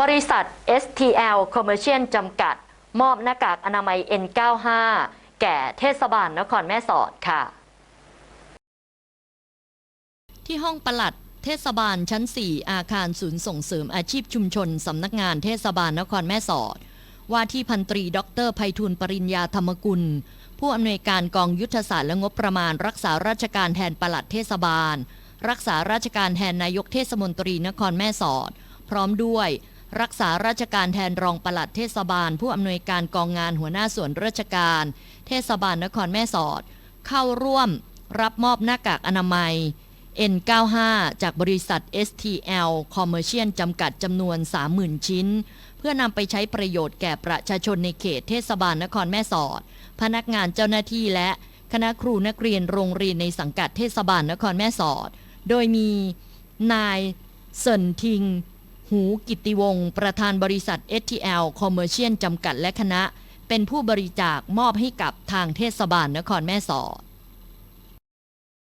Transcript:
บริษัท STL Commercial จำกัด มอบหน้ากากอนามัย N95 แก่เทศบาลนครแม่สอดค่ะ ที่ห้องปลัดเทศบาลชั้น 4 อาคารศูนย์ส่งเสริมอาชีพชุมชน สำนักงานเทศบาลนครแม่สอด ว่าที่พันตรีดรไพฑูรย์ปริญญาธรรมกุล ผู้อำนวยการกองยุทธศาสตร์และงบประมาณ รักษาราชการแทนปลัดเทศบาล รักษาราชการแทนนายกเทศมนตรีนครแม่สอด พร้อมด้วย รักษาราชการแทนรองปลัดเทศบาล ผู้อำนวยการกองงานหัวหน้าส่วนราชการ เทศบาลนครแม่สอด เข้าร่วมรับมอบหน้ากากอนามัย N95 จากบริษัท STL Commercial จำกัดจำนวน 30,000 ชิ้น เพื่อนำไปใช้ประโยชน์แก่ประชาชนในเขตเทศบาลนครแม่สอด พนักงานเจ้าหน้าที่และคณะครูนักเรียนโรงเรียนในสังกัดเทศบาลนครแม่สอด โดยมีนายเซินทิง หูกิติวงศ์ประธานบริษัท STL Commercial จำกัดและคณะ เป็นผู้บริจาคมอบให้กับทางเทศบาลนครแม่สอด